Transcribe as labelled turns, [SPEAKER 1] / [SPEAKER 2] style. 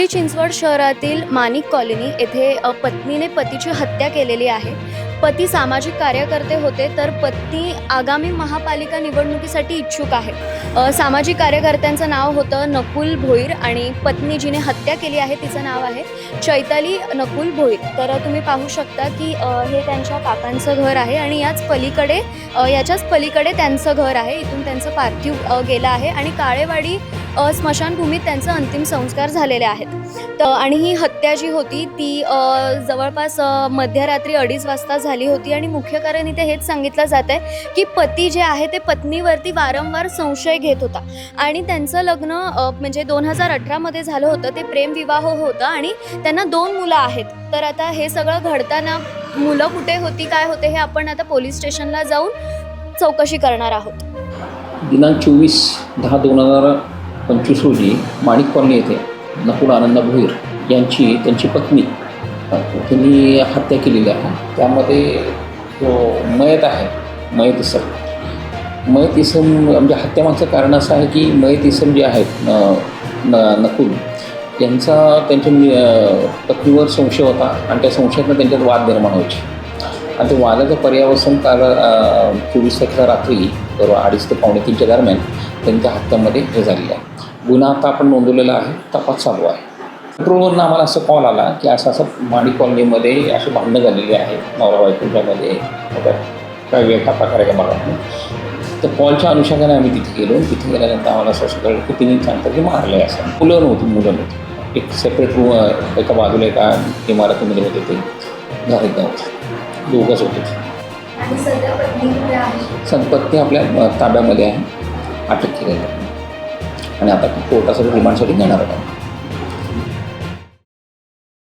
[SPEAKER 1] पिंपरी चिंचवड शहरातील माणिक कॉलनी येथे पत्नीने पतीची हत्या केलेली आहे. पती सामाजिक कार्यकर्ते होते तर पत्नी आगामी महापालिका निवडणुकीसाठी इच्छुक आहे. सामाजिक कार्यकर्त्यांचं नाव होतं नकुल भोईर आणि पत्नी जिने हत्या केली आहे तिचं नाव आहे चैताली नकुल भोईर. तर तुम्ही पाहू शकता की हे त्यांच्या काकांचं घर आहे आणि याच पलीकडे याच्याच पलीकडे त्यांचं घर आहे. इथून त्यांचं पार्थिव गेलं आहे आणि काळेवाडी स्मशानभूमीत त्यांचं अंतिम संस्कार झालेले आहेत. तर आणि ही हत्या जी होती ती जवळपास मध्यरात्री अडीच वाजता झाली होती. आणि मुख्य कारण इथे हेच सांगितलं जात आहे की पती जे आहे ते पत्नीवरती वारंवार संशय घेत होता. आणि त्यांचं लग्न म्हणजे दोन हजार अठरामध्ये झालं होतं. ते प्रेमविवाह होतं आणि त्यांना दोन मुलं आहेत. तर आता हे सगळं घडताना मुलं कुठे होती काय होते हे आपण आता पोलीस स्टेशनला जाऊन चौकशी करणार आहोत.
[SPEAKER 2] दिनांक चोवीस दहा दोन हजार पंचवीस रोजी माणिक कॉलनी येथे नकुल आनंद भोईर यांची त्यांची पत्नी. त्यांनी हत्या केलेली आहे. त्यामध्ये जो मयत आहे मयत इसम. मयत इसम म्हणजे हत्यामागचं कारण असं आहे की मयत इसम जे आहेत न न नकुल यांचा त्यांच्या पत्नीवर संशय होता आणि त्या संशयातनं त्यांच्यात वाद निर्माण व्हायचे. आणि ते वादाचं पर्यावसन काल चोवीस तारखेला रात्री बरोबर अडीच ते पावणे तीनच्या दरम्यान त्यांच्या हत्यामध्ये हे झालेलं आहे. गुन्हा आता आपण नोंदवलेला आहे तपास चालू आहे. पेट्रोलवरनं आम्हाला असं कॉल आला की असं असं माडी कॉलनीमध्ये अशी भांडणं झालेली आहे नवरा बायकोच्यामध्ये काय वेगळा प्रकार आहे का मला. तर कॉलच्या अनुषंगाने आम्ही तिथे गेलो. तिथे गेल्यानंतर आम्हाला असं असं कळलं की तिने सांगतात की मारलं आहे असं. मुलं नव्हती मुलं नव्हती. एक सेपरेट रूम एका बाजूला एका इमारतीमध्ये होते ते. घरात नव्हते. दोघंच होते.
[SPEAKER 1] कुठे आहे
[SPEAKER 2] संपत्ती आपल्या ताब्यामध्ये आहे. अटक केलेली आहे. आणि आता ती कोर्टासाठी रिमांडसाठी घेणार आहे